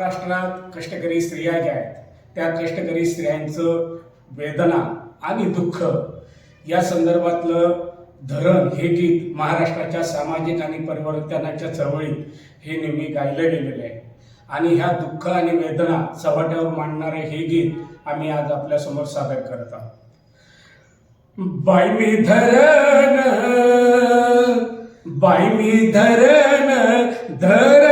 महाराष्ट्रात कष्टकरी स्त्रिया ज्या आहेत त्या कष्टकरी स्त्रियांचं वेदना आणि दुःख या संदर्भातलं धरण हे गीत महाराष्ट्राच्या सामाजिक आणि परिवर्तनाच्या चळवळीत हे नेहमी गायलं गेलेलं आहे. आणि ह्या दुःख आणि वेदना चव्हाट्यावर मांडणारे हे गीत आम्ही आज आपल्यासमोर सादर करत आहोत. बाई मी धरण बाई मी धरण धरण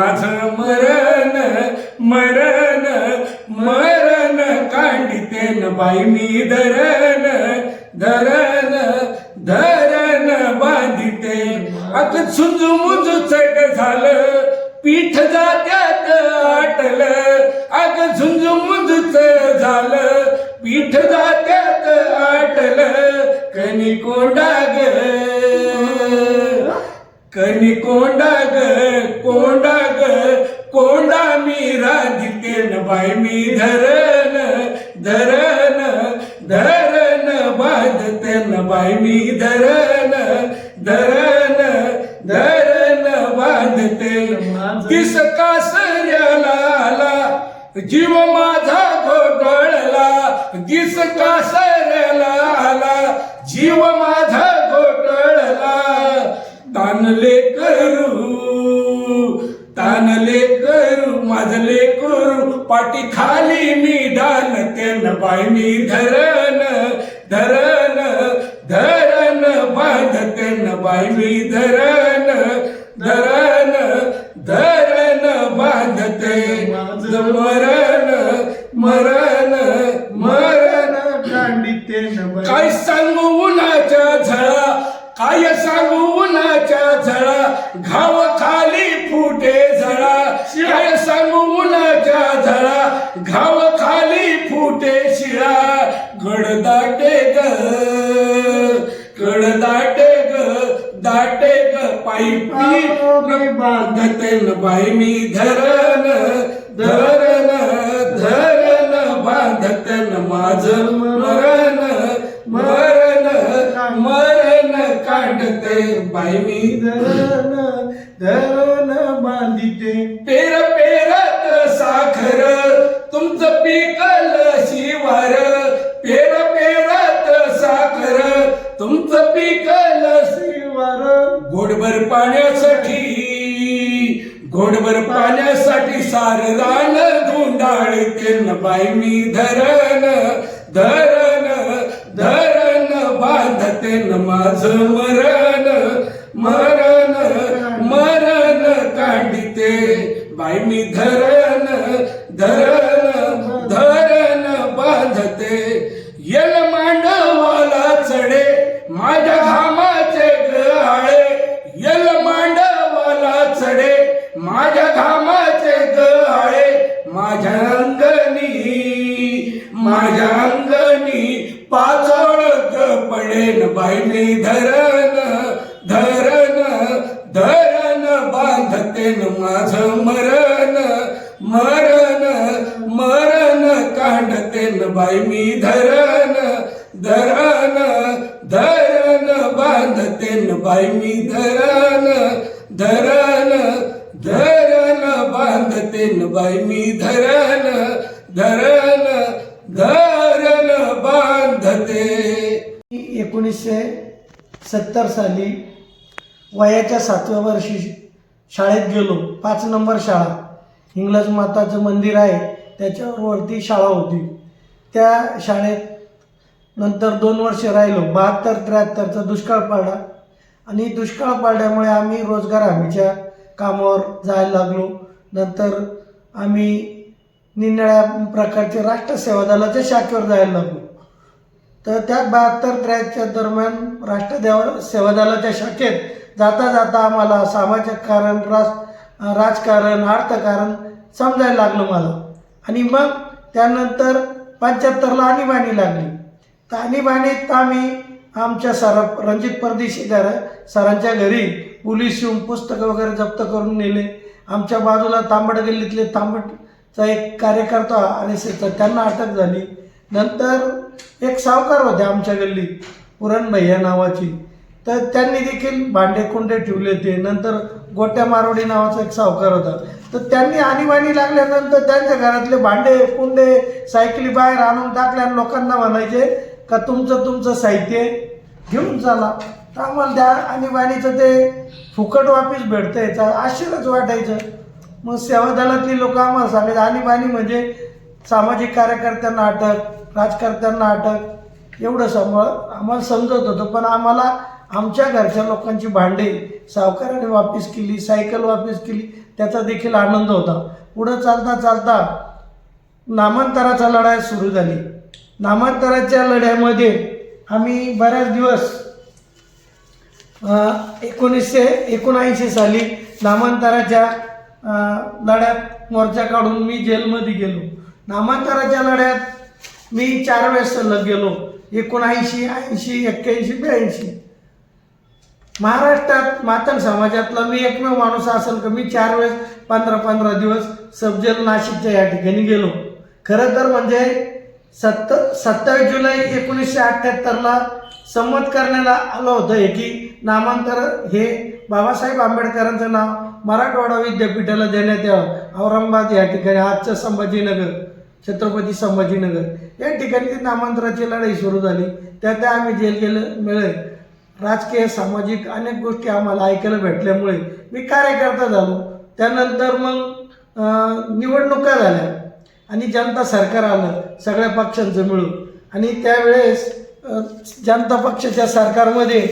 माझ मरण मरण मरण कांडिते न बाई मी धरण धरण धरण बांधिते. अग सुजमुज चट झालं पीठ जात्यात आटलं. अग झुंजमुंजच झालं पीठ जात्यात आटलं. कणी कोंडा ग कणी कोंडा कोंडा धरण बाय मी धरण धरण धरण बांधते. किस कासऱ्याला आला जीव माझा घोटळला किस कासऱ्याला धरण बांधते. मरण करेन माझ मरण मरण मरण काढते. बाई मी धर बांधते न माझ मरण मरण मरण काढते न बाई मी धरण धरण धरण बांधते न बाई मी धरण धरण धरण बांधते न बाई मी धरण धरण धरण बांधते. एकोणीसशे सत्तर साली वयाच्या सातव्या वर्षी शाळेत गेलो. पाच नंबर शाळा. इंग्लज माताचं मंदिर आहे. त्याच्यावर वरती शाळा होती. त्या शाळेत नंतर दोन वर्ष राहिलो. बहात्तर त्र्याहत्तरचा दुष्काळ पडला आणि दुष्काळ पडल्यामुळे आम्ही रोजगार हमीच्या कामावर जायला लागलो. नंतर आम्ही निरनिळ्या प्रकारचे राष्ट्रसेवा दलाच्या शाखेवर जायला लागलो. तर त्या बहात्तर त्र्याहत्तर दरम्यान राष्ट्रदेवा सेवा दलाच्या शाखेत जाता जाता आम्हाला सामाजिक कारण राज राजकारण अर्थकारण समजायला लागलं मला. आणि मग त्यानंतर पंच्याहत्तरला आणीबाणी लागली. तर आणीबाणीत आम्ही आमच्या सर रणजित परदेशी घर सरांच्या घरी पोलीस येऊन पुस्तकं वगैरे जप्त करून नेले. आमच्या बाजूला तांबड गल्लीतले तांबडचा एक कार्यकर्ता आर एस एसचा त्यांना अटक झाली. नंतर एक सावकार होते आमच्या गल्लीत पुरण भैया नावाची. तर त्यांनी देखील भांडे कुंडे ठेवले होते. नंतर गोट्या मारोडी नावाचा एक सावकार होता. तर त्यांनी आणीबाणी लागल्यानंतर त्यांच्या घरातले भांडे कुंडे सायकली बाहेर आणून टाकल्या लोकांना म्हणायचे का तुमचं तुमचं साहित्य घेऊन चला. तर आम्हाला त्या आणीबाणीचं ते फुकट वापिस भेटतं याचं आश्चर्यच वाटायचं. मग सेवा दलातली लोक आम्हाला सांगायचं आणीबाणी म्हणजे सामाजिक कार्यकर्त्यांना अटक राजकर्त्यांना अटक. एवढं सांभाळ आम्हाला समजत होतं पण आम्हाला आमच्या घरच्या लोकांची भांडे सावकाराने वापिस केली सायकल वापिस केली त्याचा देखील आनंद होता. पुढं चालता चालता नामांतराचा लढाई सुरू झाली. नामांतराच्या लढ्यामध्ये आम्ही बऱ्याच दिवस एकोणीसशे एकोणऐंशी साली नामांतराच्या लढ्यात मोर्चा काढून मी जेलमध्ये गेलो. नामांतराच्या लढ्यात मी चार वेळेस सलग गेलो. एकोणऐंशी ऐंशी एक्क्याऐंशी ब्याऐंशी. महाराष्ट्रात मातंग समाजातला मी एकमेव माणूस असेल का? मी चार वेळेस पंधरा पंधरा दिवस सबजेल नाशिकच्या या ठिकाणी गेलो. खरं तर म्हणजे सत्त सत्तावीस जुलै एकोणीसशे अठ्ठ्याहत्तरला संमत करण्याला आलं होतं हे की नामांतर हे बाबासाहेब आंबेडकरांचं नाव मराठवाडा विद्यापीठाला देण्यात यावं. औरंगाबाद या ठिकाणी आजचं संभाजीनगर छत्रपती संभाजीनगर. या ठिकाणी ती नामांतराची लढाई सुरू झाली. त्यात आम्ही जेल गेलं मिळेल. राजकीय सामाजिक अनेक गोष्टी आम्हाला ऐकायला भेटल्यामुळे मी कार्यकर्ता झालो. त्यानंतर मग निवडणुका झाल्या आणि जनता सरकार आलं सगळ्या पक्षांचं मिळून. आणि त्यावेळेस जनता पक्षाच्या सरकारमध्ये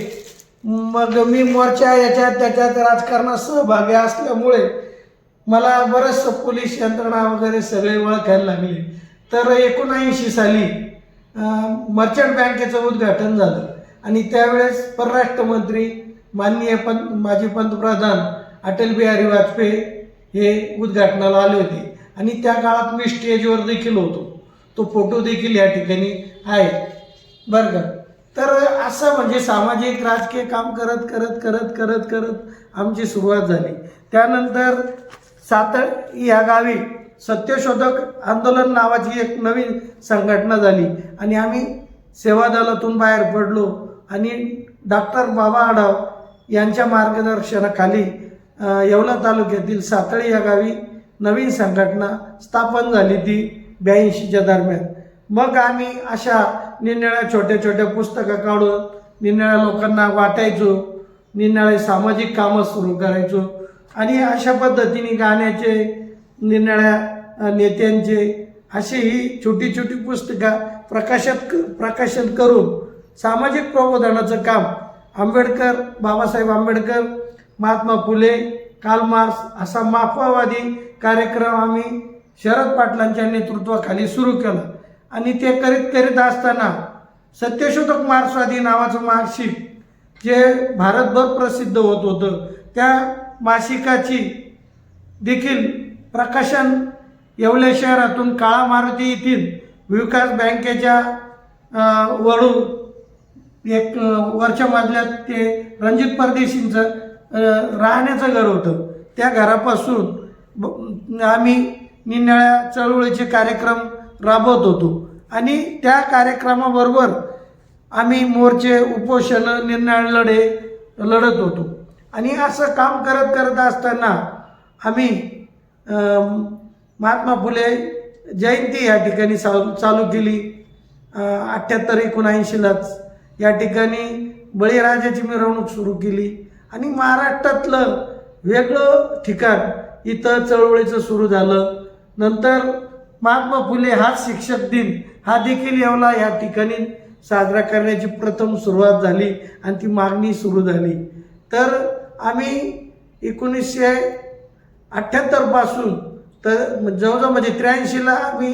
मग मी मोर्चा याच्यात त्याच्यात राजकारणात सहभागी असल्यामुळे मला बरंचसं पोलीस यंत्रणा वगैरे सगळे ओळखायला लागले. तर एकोणऐंशी साली मर्चंट बँकेचं उद्घाटन झालं. आणि त्यावेळेस परराष्ट्र मंत्री माननीय पं माजी पंतप्रधान अटल बिहारी वाजपेयी हे उद्घाटनाला आले होते. आणि त्या काळात मी स्टेजवर देखील होतो. तो फोटो देखील या ठिकाणी आहे. बरं का? तर असं म्हणजे सामाजिक राजकीय काम करत करत करत करत करत आमची सुरुवात झाली. त्यानंतर सातळ या गावी सत्यशोधक आंदोलन नावाची एक नवीन संघटना झाली. आणि आम्ही सेवा दलातून बाहेर पडलो. आणि डॉक्टर बाबा आढाव यांच्या मार्गदर्शनाखाली येवला तालुक्यातील सातळी या गावी नवीन संघटना स्थापन झाली ती ब्याऐंशीच्या दरम्यान. मग आम्ही अशा निरनिळ्या छोट्या छोट्या पुस्तकं काढून निरनिळ्या लोकांना वाटायचो निरनिळे सामाजिक कामं सुरू करायचो आणि अशा पद्धतीने गाण्याचे निरनिळ्या नेत्यांचे अशी ही छोटी छोटी पुस्तकं प्रकाशित प्रकाशन करून सामाजिक प्रबोधनाचं काम. आंबेडकर बाबासाहेब आंबेडकर महात्मा फुले कालमास असा माफावादी कार्यक्रम आम्ही शरद पाटलांच्या नेतृत्वाखाली सुरू केला. आणि ते करीत करीत असताना सत्यशोधक मार्क्सवादी नावाचं मासिक जे भारतभर प्रसिद्ध होत होतं त्या मासिकाची देखील प्रकाशन येवले शहरातून काळा मारुती येथील विकास बँकेच्या अ, एक वरच्या मजल्यात ते रणजित परदेशींचं राहण्याचं घर होतं. त्या घरापासून ब- आम्ही निन्याळ्या चळवळीचे कार्यक्रम राबवत होतो. आणि त्या कार्यक्रमाबरोबर आम्ही मोर्चे उपोषण निर्णय लढे लढत होतो. आणि असं काम करत करत असताना आम्ही महात्मा फुले जयंती या ठिकाणी चालू चालू केली. अठ्ठ्याहत्तर एकोणऐंशीलाच. या ठिकाणी बळीराजाची मिरवणूक सुरू केली आणि महाराष्ट्रातलं वेगळं ठिकाण इथं चळवळीचं सुरू झालं. नंतर महात्मा फुले हा शिक्षक दिन हा देखील येवला या ठिकाणी साजरा करण्याची प्रथम सुरुवात झाली आणि ती मागणी सुरू झाली. तर आम्ही एकोणीसशे अठ्ठ्याहत्तरपासून तर जवळजवळ म्हणजे त्र्याऐंशीला आम्ही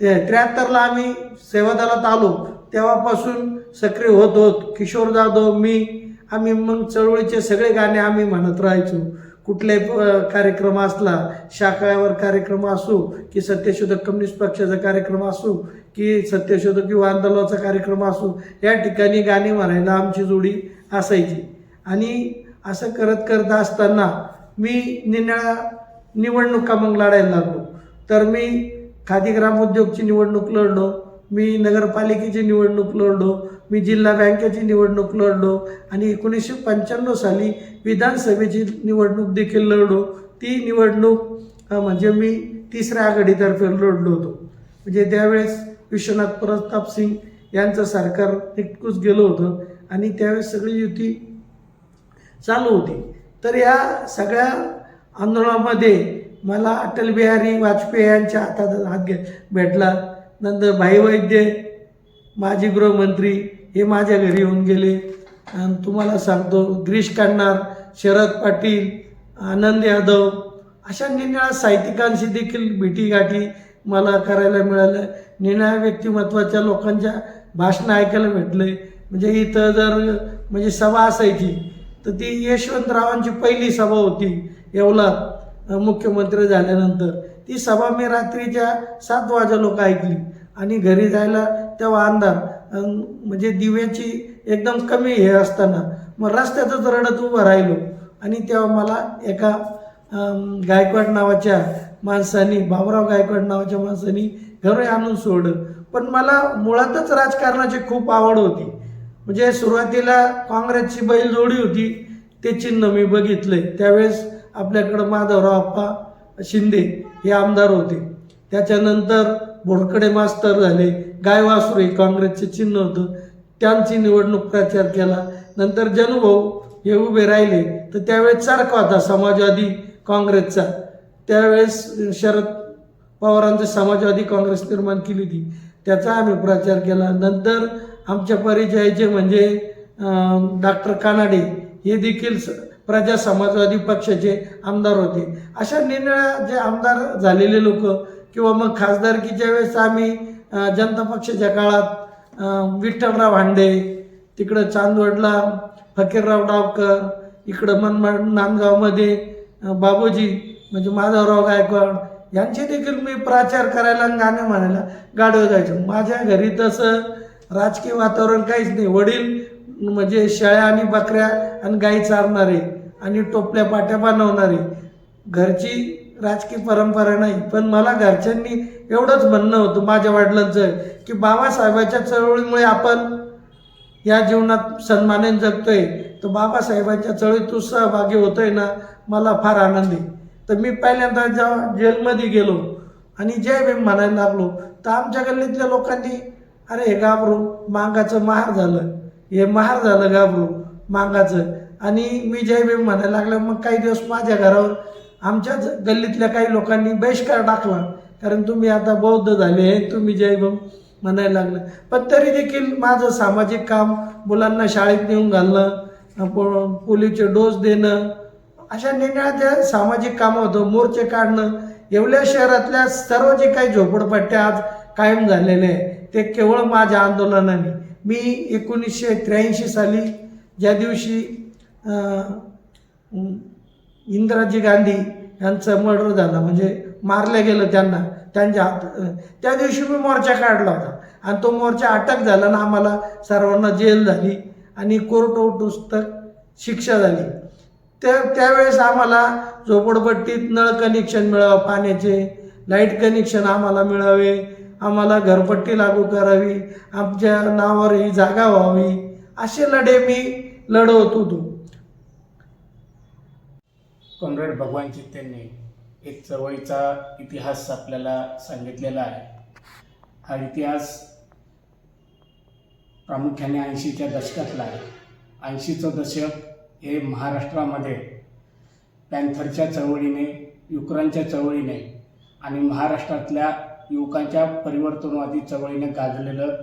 त्र्याहत्तरला आम्ही सेवादलात आलो. तेव्हापासून सक्रिय होत. होत किशोर जाधव मी आम्ही मग चळवळीचे सगळे गाणे आम्ही म्हणत राहायचो. कुठलाही कार्यक्रम असला शाखावर कार्यक्रम असू की सत्यशोधक कम्युनिस्ट पक्षाचा कार्यक्रम असू की सत्यशोधक किंवा आंदोलनाचा कार्यक्रम असू या ठिकाणी गाणी म्हणायला आमची जोडी असायची. आणि असं करत करत असताना मी निन्याळा निवडणुका मग लढायला लागलो. तर मी खादी ग्रामोद्योगची निवडणूक लढलो मी नगरपालिकेची निवडणूक लढलो मी जिल्हा बँकेची निवडणूक लढलो आणि एकोणीसशे पंच्याण्णव साली विधानसभेची निवडणूक देखील लढलो. ती निवडणूक म्हणजे मी तिसऱ्या आघाडीतर्फे लढलो होतो. म्हणजे त्यावेळेस विश्वनाथ प्रताप सिंग यांचं सरकार निटकूच गेलं होतं आणि त्यावेळेस सगळी युती चालू होती. तर या सगळ्या आंदोलनामध्ये मला अटल बिहारी वाजपेयी यांच्या हातात हात घे भेटला. नंतर भाई वैद्य माजी गृहमंत्री हे माझ्या घरी येऊन गेले. आणि तुम्हाला सांगतो गिरीश काढणार शरद पाटील आनंद यादव अशा निरनिळ्या साहित्यिकांशी देखील भेटीगाठी मला करायला मिळालं. निर्णय व्यक्तिमत्वाच्या लोकांच्या भाषणं ऐकायला भेटले म्हणजे इथं जर म्हणजे सभा असायची तर ती यशवंतरावांची पहिली सभा होती येवला मुख्यमंत्री झाल्यानंतर. ती सभा मी रात्रीच्या सात वाजा लोक ऐकली. आणि घरी जायला तेव्हा अंधार. म्हणजे दिव्याची एकदम कमी हे असताना मग रस्त्यातच रडत उभं राहिलो आणि तेव्हा मला एका गायकवाड नावाच्या माणसानी बाबुराव गायकवाड नावाच्या माणसानी घरी आणून सोडलं. पण मला मुळातच राजकारणाची खूप आवड होती. म्हणजे सुरुवातीला काँग्रेसची बैल जोडी होती ते चिन्ह मी बघितले त्यावेळेस आपल्याकडं माधवराव आप्पा शिंदे हे आमदार होते. त्याच्यानंतर बोरकडे मास्तर झाले. गायवासुरे काँग्रेसचे चिन्ह होतं. त्यांची निवडणूक प्रचार केला. नंतर जनुभाऊ हे उभे राहिले. तर त्यावेळेस सारखा होता समाजवादी काँग्रेसचा. त्यावेळेस शरद पवारांची समाजवादी काँग्रेस निर्माण केली होती. त्याचा आम्ही प्रचार केला. नंतर आमच्या परिचयाचे म्हणजे डॉक्टर कानाडे हे देखील स- प्रजा समाजवादी पक्षाचे आमदार होते. अशा निर्णया जे आमदार झालेले लोक किंवा मग खासदारकीच्या वेळेस आम्ही जनता पक्षाच्या काळात विठ्ठलराव हांडे तिकडं चांदवडला फकीरराव डावकर इकडं मनमाड नांदगावमध्ये बाबूजी म्हणजे माधवराव गायकवाड यांचे देखील मी प्रचार करायला आणि गाणे म्हणायला गाडव जायचो. माझ्या घरी तसं राजकीय वातावरण काहीच नाही. वडील म्हणजे शेळ्या आणि बकऱ्या आणि गाई चारणारे आणि टोपल्या पाट्या बनवणारे. घरची राजकीय परंपरा नाही पण मला घरच्यांनी एवढंच म्हणणं होतं माझ्या वडिलांचं की बाबासाहेबाच्या चळवळीमुळे आपण या जीवनात सन्मानाने जगतोय. तर बाबासाहेबांच्या चळवळीत तू सहभागी होतोय ना मला फार आनंद आहे. तर मी पहिल्यांदा जेव्हा जेलमध्ये गेलो आणि जय भीम म्हणायला लागलो तर आमच्या गल्लीतल्या लोकांनी अरे हे घाबरू मांगाचं महार झालं. हे महार झालं घाबरू मांगाचं. आणि मी जय भीम म्हणायला लागलं मग काही दिवस माझ्या घरावर आमच्याच गल्लीतल्या काही लोकांनी बहिष्कार टाकला. कारण तुम्ही आता बौद्ध झाले तुम्ही जयभम म्हणायला लागलं. पण तरी देखील माझं सामाजिक काम मुलांना शाळेत नेऊन घालणं पो- पोलिओचे डोस देणं अशा निरनिळ्या ज्या सामाजिक कामं होतं मोर्चे काढणं. एवढ्या शहरातल्या सर्व जे काही झोपडपट्ट्या आज कायम झालेले आहे ते केवळ माझ्या आंदोलनाने. मी एकोणीसशे त्र्याऐंशी साली ज्या दिवशी इंदिराजी गांधी यांचं मर्डर झालं. म्हणजे मारलं गेलं त्यांना. त्यांच्या हात त्या दिवशी मी मोर्चा काढला होता. आणि तो मोर्चा अटक झाला ना आम्हाला सर्वांना जेल झाली आणि कोर्ट पुस्तक शिक्षा झाली. त्या त्यावेळेस आम्हाला झोपडपट्टीत नळ कनेक्शन मिळावं पाण्याचे लाइट कनेक्शन आम्हाला मिळावे. आम्हाला घरपट्टी लागू करावी. आमच्या नावावर ही जागा व्हावी. असे लढे मी लढवत होतो. कॉम्रेड भगवान चित्तेंनी एक चळवळीचा इतिहास आपल्याला सांगितलेला आहे. हा इतिहास प्रामुख्याने ऐंशीच्या दशकातला आहे. ऐंशीचं दशक हे महाराष्ट्रामध्ये पॅन्थरच्या चळवळीने युक्रांच्या चळवळीने आणि महाराष्ट्रातल्या युवकांच्या परिवर्तनवादी चळवळीने गाजलेलं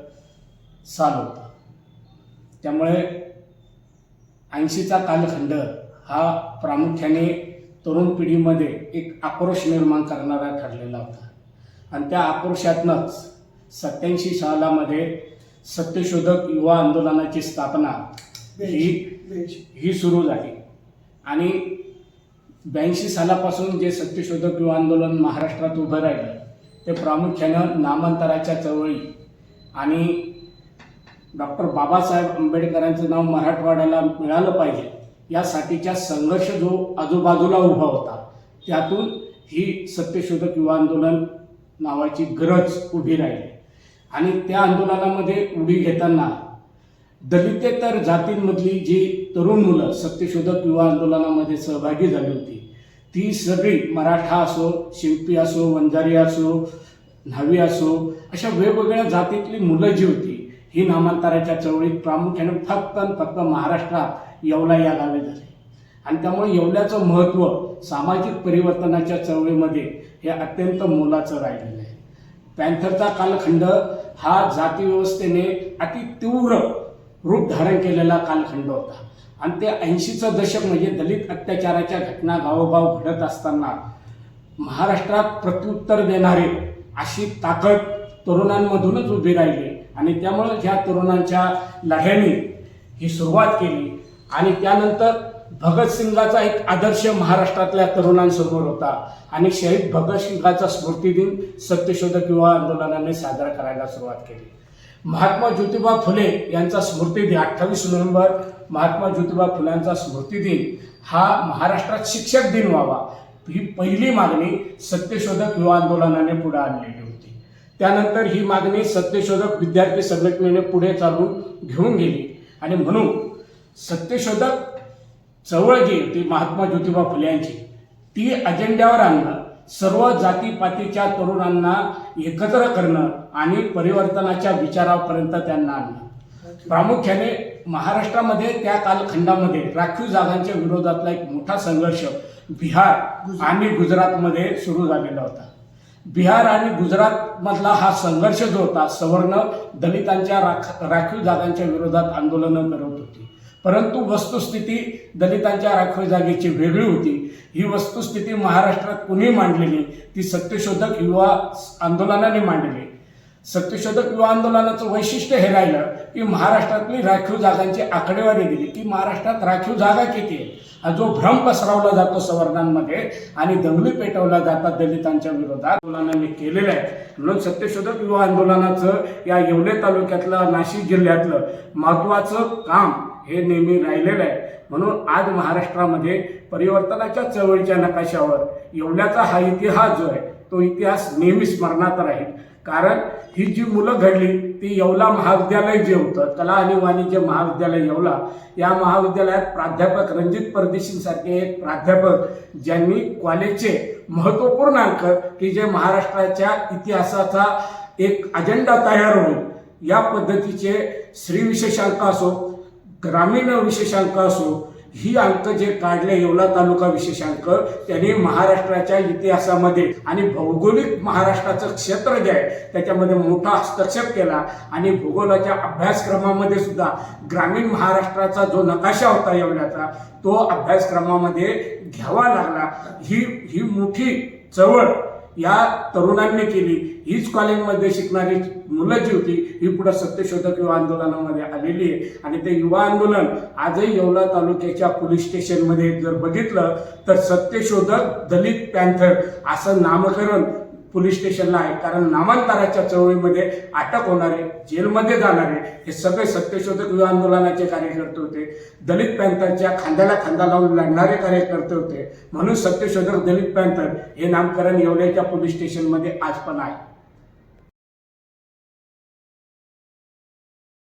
साल होतं. त्यामुळे ऐंशीचा कालखंड हा प्रामुख्याने तरुण पिढीमध्ये एक आक्रोश निर्माण करणारा ठरलेला होता. आणि त्या आक्रोशातनंच सत्याऐंशी सालामध्ये सत्यशोधक युवा आंदोलनाची स्थापना ही ही सुरू झाली. आणि ब्याऐंशी सालापासून जे सत्यशोधक युवा आंदोलन महाराष्ट्रात उभं राहिलं ते प्रामुख्यानं नामांतराच्या चळवळी आणि डॉक्टर बाबासाहेब आंबेडकरांचं नाव मराठवाड्याला मिळालं पाहिजे. यासाठीच्या संघर्ष जो आजूबाजूला उभा होता त्यातून ही सत्यशोधक युवा आंदोलन नावाची गरज उभी राहिली. आणि त्या आंदोलनामध्ये उडी घेताना दलितेतर जातींमधली जी तरुण मुलं सत्यशोधक युवा आंदोलनामध्ये सहभागी झाली होती ती सगळी मराठा असो शिंपी असो वंजारी असो न्हावी असो अशा वेगवेगळ्या जातीतली मुलं जी होती ही नामांतराच्या चळवळीत प्रामुख्याने फक्त आणि फक्त महाराष्ट्रात येवला या नावे झाले. आणि त्यामुळे येवल्याचं महत्त्व सामाजिक परिवर्तनाच्या चळवळीमध्ये हे अत्यंत मोलाचं राहिलेलं आहे. पॅन्थरचा कालखंड हा जातीव्यवस्थेने अति तीव्र रूप धारण केलेला कालखंड होता. आणि ते ऐंशीचं दशक म्हणजे दलित अत्याचाराच्या घटना गावोगाव घडत असताना महाराष्ट्रात प्रत्युत्तर देणारे अशी ताकद तरुणांमधूनच उभी राहिली. आणि त्यामुळं ह्या तरुणांच्या लढ्याने ही सुरुवात केली. आणि त्यानंतर भगतसिंगाचा एक आदर्श महाराष्ट्रातल्या तरुणांसमोर होता. आणि शहीद भगतसिंगाचा स्मृतिदिन सत्यशोधक युवा आंदोलनाने साजरा करायला सुरुवात केली. महात्मा ज्योतिबा फुले यांचा स्मृतिदिन अठ्ठावीस नोव्हेंबर महात्मा ज्योतिबा फुल्यांचा स्मृतिदिन हा महाराष्ट्रात शिक्षक दिन व्हावा ही पहिली मागणी सत्यशोधक युवा आंदोलनाने पुढे आणलेली होती. त्यानंतर ही मागणी सत्यशोधक विद्यार्थी संघटनेने पुढे चालून घेऊन गेली. आणि म्हणून सत्यशोधक चळवळ जी होती महात्मा ज्योतिबा फुले यांची ती अजेंड्यावर आणणं सर्व जातीपातीच्या तरुणांना एकत्र करणं आणि परिवर्तनाच्या विचारापर्यंत त्यांना आणणं. प्रामुख्याने महाराष्ट्रामध्ये त्या कालखंडामध्ये राखीव जागांच्या विरोधातला एक मोठा संघर्ष बिहार आणि गुजरातमध्ये सुरू झालेला होता. बिहार आणि गुजरातमधला हा संघर्ष जो होता सवर्ण दलितांच्या राख राखीव जागांच्या विरोधात आंदोलनं करत होती. परंतु वस्तुस्थिती दलितांच्या राखीव जागेची वेगळी होती. ही वस्तुस्थिती महाराष्ट्रात कुणी मांडलेली? ती सत्यशोधक युवा आंदोलनाने मांडली. सत्यशोधक युवा आंदोलनाचं वैशिष्ट्य हे राहिलं की महाराष्ट्रातली राखीव जागांची आकडेवारी दिली की महाराष्ट्रात राखीव जागा किती आहे? हा जो भ्रम पसरवला जातो सवर्णांमध्ये आणि दंगली पेटवला जातात दलितांच्या विरोधात आंदोलनाने केलेलं आहे. म्हणून सत्यशोधक युवा आंदोलनाचं या येवले तालुक्यातलं नाशिक जिल्ह्यातलं महत्त्वाचं काम हे नेहमी राहिलेलं आहे. म्हणून आज महाराष्ट्रामध्ये परिवर्तनाच्या चळवळीच्या नकाशावर एवढ्याचा हा इतिहास जो आहे तो इतिहास नेहमी स्मरणात राहील. कारण ही जी मुलं घडली ती येवला महाविद्यालय जे होतं कला आणि वाणिज्य महाविद्यालय येवला या महाविद्यालयात प्राध्यापक रणजित परदेशींसारखे एक प्राध्यापक ज्यांनी कॉलेजचे महत्त्वपूर्ण अंक की जे महाराष्ट्राच्या इतिहासाचा एक अजेंडा तयार होईल या पद्धतीचे श्रीविशेषांक असो ग्रामीण विशेषांक असो ही अंक जे काढले येवला तालुका विशेषांक त्यांनी महाराष्ट्राच्या इतिहासामध्ये आणि भौगोलिक महाराष्ट्राचं क्षेत्र जे आहे त्याच्यामध्ये मोठा हस्तक्षेप केला आणि भूगोलाच्या अभ्यासक्रमामध्ये सुद्धा ग्रामीण महाराष्ट्राचा जो नकाशा होता येवल्याचा तो अभ्यासक्रमामध्ये घ्यावा लागला. ही ही मोठी चळवळ या तरुणांनी केली. हीच कॉलेजमध्ये शिकणारी मुलं जी होती ही पुढे सत्यशोधक युवा आंदोलनामध्ये आलेली आहे. आणि ते युवा आंदोलन आजही येवला तालुक्याच्या पोलीस स्टेशनमध्ये जर बघितलं तर सत्यशोधक दलित पॅन्थर असं नामकरण पोलीस स्टेशनला आहे. कारण नामांतराच्या चळवळीमध्ये अटक होणारे जेलमध्ये जाणारे हे सगळे सत्यशोधक युवा आंदोलनाचे कार्यकर्ते होते. दलित पॅन्थरच्या खांद्याला खांदा लावून लढणारे कार्यकर्ते होते. म्हणून सत्यशोधक दलित पॅन्थर हे नामकरण येवल्याच्या पोलीस स्टेशनमध्ये आज पण आहे.